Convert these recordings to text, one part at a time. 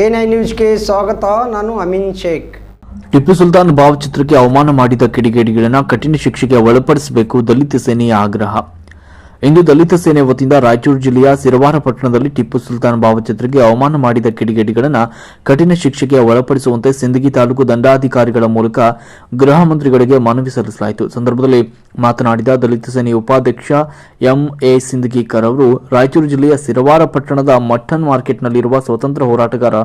A nine ನ್ಯೂಸ್ಗೆ ಸ್ವಾಗತ, ನಾನು ಅಮೀನ್ ಶೇಖ್. ಟಿಪ್ಪು ಸುಲ್ತಾನ್ ಭಾವಚಿತ್ರಕ್ಕೆ ಅವಮಾನ ಮಾಡಿದ ಕಿಡಿಗೇಡಿಗಳನ್ನು ಕಠಿಣ ಶಿಕ್ಷೆಗೆ ಒಳಪಡಿಸಬೇಕು, ದಲಿತ ಸೇನೆಯ ಆಗ್ರಹ. ಇಂದು ದಲಿತ ಸೇನೆ ವತಿಯಿಂದ ರಾಯಚೂರು ಜಿಲ್ಲೆಯ ಸಿರವಾರ ಪಟ್ಟಣದಲ್ಲಿ ಟಿಪ್ಪು ಸುಲ್ತಾನ್ ಭಾವಚಿತ್ರಕ್ಕೆ ಅವಮಾನ ಮಾಡಿದ ಕಿಡಿಗೇಡಿಗಳನ್ನು ಕಠಿಣ ಶಿಕ್ಷೆಗೆ ಒಳಪಡಿಸುವಂತೆ ಸಿಂದಗಿ ತಾಲೂಕು ದಂಡಾಧಿಕಾರಿಗಳ ಮೂಲಕ ಗೃಹ ಮಂತ್ರಿಗಳಿಗೆ ಮನವಿ ಸಲ್ಲಿಸಲಾಯಿತು. ಸಂದರ್ಭದಲ್ಲಿ ಮಾತನಾಡಿದ ದಲಿತ ಸೇನೆ ಉಪಾಧ್ಯಕ್ಷ ಎಂಎ ಸಿಂದಗಿಕರ್ ಅವರು, ರಾಯಚೂರು ಜಿಲ್ಲೆಯ ಸಿರವಾರ ಪಟ್ಟಣದ ಮಟ್ಟನ್ ಮಾರ್ಕೆಟ್ನಲ್ಲಿರುವ ಸ್ವತಂತ್ರ ಹೋರಾಟಗಾರ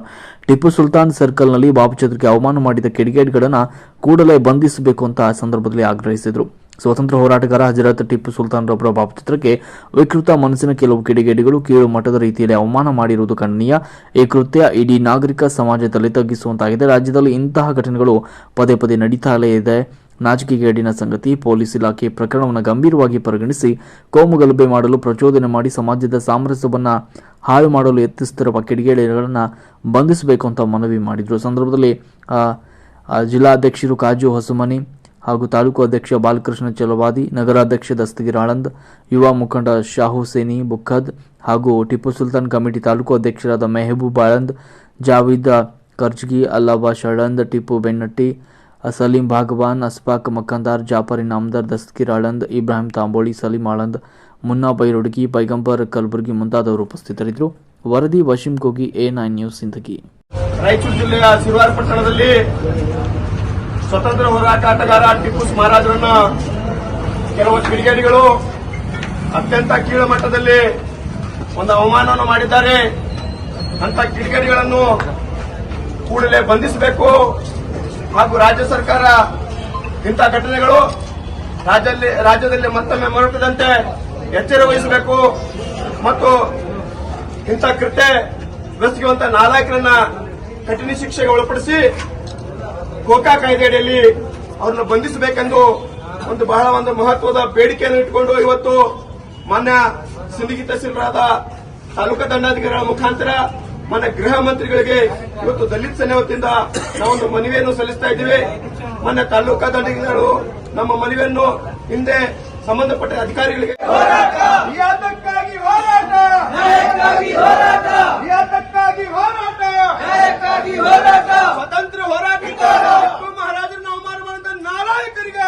ಟಿಪ್ಪು ಸುಲ್ತಾನ್ ಸರ್ಕಲ್ನಲ್ಲಿ ಭಾವಚಿತ್ರಕ್ಕೆ ಅವಮಾನ ಮಾಡಿದ ಕಿಡಿಗೇಡಿಗಳನ್ನು ಕೂಡಲೇ ಬಂಧಿಸಬೇಕು ಅಂತ ಸಂದರ್ಭದಲ್ಲಿ ಆಗ್ರಹಿಸಿದರು. ಸ್ವಾತಂತ್ರ್ಯ ಹೋರಾಟಗಾರ ಹಜರತ್ ಟಿಪ್ಪು ಸುಲ್ತಾನ್ ರವರ ಭಾವಚಿತ್ರಕ್ಕೆ ವಿಕೃತ ಮನಸ್ಸಿನ ಕೆಲವು ಕಿಡಿಗೇಡಿಗಳು ಕೀಳು ಮಟ್ಟದ ರೀತಿಯಲ್ಲಿ ಅವಮಾನ ಮಾಡಿರುವುದು ಖಂಡನೀಯ. ಈ ಕೃತ್ಯ ಇಡೀ ನಾಗರಿಕ ಸಮಾಜದಲ್ಲಿ ತಗ್ಗಿಸುವಂತಾಗಿದೆ. ರಾಜ್ಯದಲ್ಲಿ ಇಂತಹ ಘಟನೆಗಳು ಪದೇ ಪದೇ ನಡೀತಾಲೇ ಇದೆ. ನಾಚಿಕೆಗೇಡಿನ ಸಂಗತಿ ಪೊಲೀಸ್ ಇಲಾಖೆ ಪ್ರಕರಣವನ್ನು ಗಂಭೀರವಾಗಿ ಪರಿಗಣಿಸಿ ಕೋಮು ಗಲಭೆ ಮಾಡಲು ಪ್ರಚೋದನೆ ಮಾಡಿ ಸಮಾಜದ ಸಾಮರಸ್ಯವನ್ನು ಹಾಳು ಮಾಡಲು ಯತ್ನಿಸುತ್ತಿರುವ ಕಿಡಿಗೇಡಿಗಳನ್ನು ಬಂಧಿಸಬೇಕು ಅಂತ ಮನವಿ ಮಾಡಿದರು. ಸಂದರ್ಭದಲ್ಲಿ ಜಿಲ್ಲಾಧ್ಯಕ್ಷರು ಕಾಜು ಹೊಸಮನಿ ಹಾಗೂ ತಾಲೂಕು ಅಧ್ಯಕ್ಷ ಬಾಲಕೃಷ್ಣ ಚಲವಾದಿ, ನಗರಾಧ್ಯಕ್ಷ ದಸ್ತಗಿರ್ ಆಳಂದ್, ಯುವ ಮುಖಂಡ ಶಾಹುಸೇನಿ ಹುಸೇನಿ ಬುಖದ್ ಹಾಗೂ ಟಿಪ್ಪು ಸುಲ್ತಾನ್ ಕಮಿಟಿ ತಾಲೂಕು ಅಧ್ಯಕ್ಷರಾದ ಮೆಹಬೂಬ್ ಆಳಂದ್, ಜಾವೀದ್ ಕರ್ಜ್ಗಿ ಅಲ್ಲಾಬಾ ಶಳಂದ್ ಟಿಪ್ಪು ಬೆನ್ನಟ್ಟಿ, ಸಲೀಂ ಭಾಗವಾನ್, ಅಸ್ಫಾಕ್ ಮಕ್ಕಂದಾರ್ ಜಾಫರ್ ಇನಾಮದಾರ್ ದಸ್ತಗಿರ್ ಆಳಂದ್, ಇಬ್ರಾಹಿಂ ತಾಂಬೋಳಿ, ಸಲೀಂ ಆಳಂದ್, ಮುನ್ನಾ ಬೈರುಡ್ಗಿ, ಪೈಗಂಬರ್ ಕಲಬುರ್ಗಿ ಮುಂತಾದವರು ಉಪಸ್ಥಿತರಿದ್ದರು. ವರದಿ Waseem Kogi, A nine news Sindagi. Raichur ಜಿಲ್ಲೆಯ ಸಿರುವಾರ ಪಟ್ಟಣದಲ್ಲಿ ಸ್ವತಂತ್ರ ಹೋರಾಟಗಾರ ಟಿಪ್ಪು ಮಹಾರಾಜರನ್ನ ಕೆಲವು ಕಿಡಿಗೇಡಿಗಳು ಅತ್ಯಂತ ಕೀಳು ಮಟ್ಟದಲ್ಲಿ ಒಂದು ಅವಮಾನವನ್ನು ಮಾಡಿದ್ದಾರೆ. ಅಂತ ಕಿಡಿಗೇಡಿಗಳನ್ನು ಕೂಡಲೇ ಬಂಧಿಸಬೇಕು. ಹಾಗೂ ರಾಜ್ಯ ಸರ್ಕಾರ ಇಂಥ ಘಟನೆಗಳು ರಾಜ್ಯದಲ್ಲಿ ರಾಜ್ಯದಲ್ಲಿ ಮತ್ತೊಮ್ಮೆ ಮರುಕದಂತೆ ಎಚ್ಚರ ವಹಿಸಬೇಕು. ಮತ್ತು ಇಂಥ ಕೃತ್ಯ ಬೆಸಗುವಂತಹ ನಾಲ್ಕರನ್ನ ಕಠಿಣ ಶಿಕ್ಷೆಗೆ ಒಳಪಡಿಸಿ ಕೋಕಾ ಕಾಯ್ದೆಯಡಿಯಲ್ಲಿ ಅವರನ್ನು ಬಂಧಿಸಬೇಕೆಂದು ಒಂದು ಬಹಳ ಒಂದು ಮಹತ್ವದ ಬೇಡಿಕೆಯನ್ನು ಇಟ್ಟುಕೊಂಡು ಇವತ್ತು ಮಾನ್ಯ ಸಿಂದಗಿ ತಹಸೀಲ್ದಾರಾದ ತಾಲೂಕಾ ದಂಡಾಧಿಕಾರಿಗಳ ಮುಖಾಂತರ ಮಾನ್ಯ ಗೃಹ ಮಂತ್ರಿಗಳಿಗೆ ಇವತ್ತು ದಲಿತ ಸೇನೆ ವತಿಯಿಂದ ನಾವೊಂದು ಮನವಿಯನ್ನು ಸಲ್ಲಿಸ್ತಾ ಇದ್ದೀವಿ. ಮಾನ್ಯ ತಾಲೂಕಾ ದಂಡಾಧಿಕಾರಿಗಳು ನಮ್ಮ ಮನವಿಯನ್ನು ಹಿಂದೆ ಸಂಬಂಧಪಟ್ಟ ಅಧಿಕಾರಿಗಳಿಗೆ ಸ್ವತಂತ್ರ ಹೋರಾಟ ಯಾತಕ್ಕಾಗಿ ಹೋರಾಟ ಸ್ವತಂತ್ರ ಹೋರಾಟಗಾರ ಟಿಪ್ಪು ಮಹಾರಾಜರನ್ನ ಅವಮಾನ ಮಾಡಿದ ನಾಲಾಯಕರಿಗೆ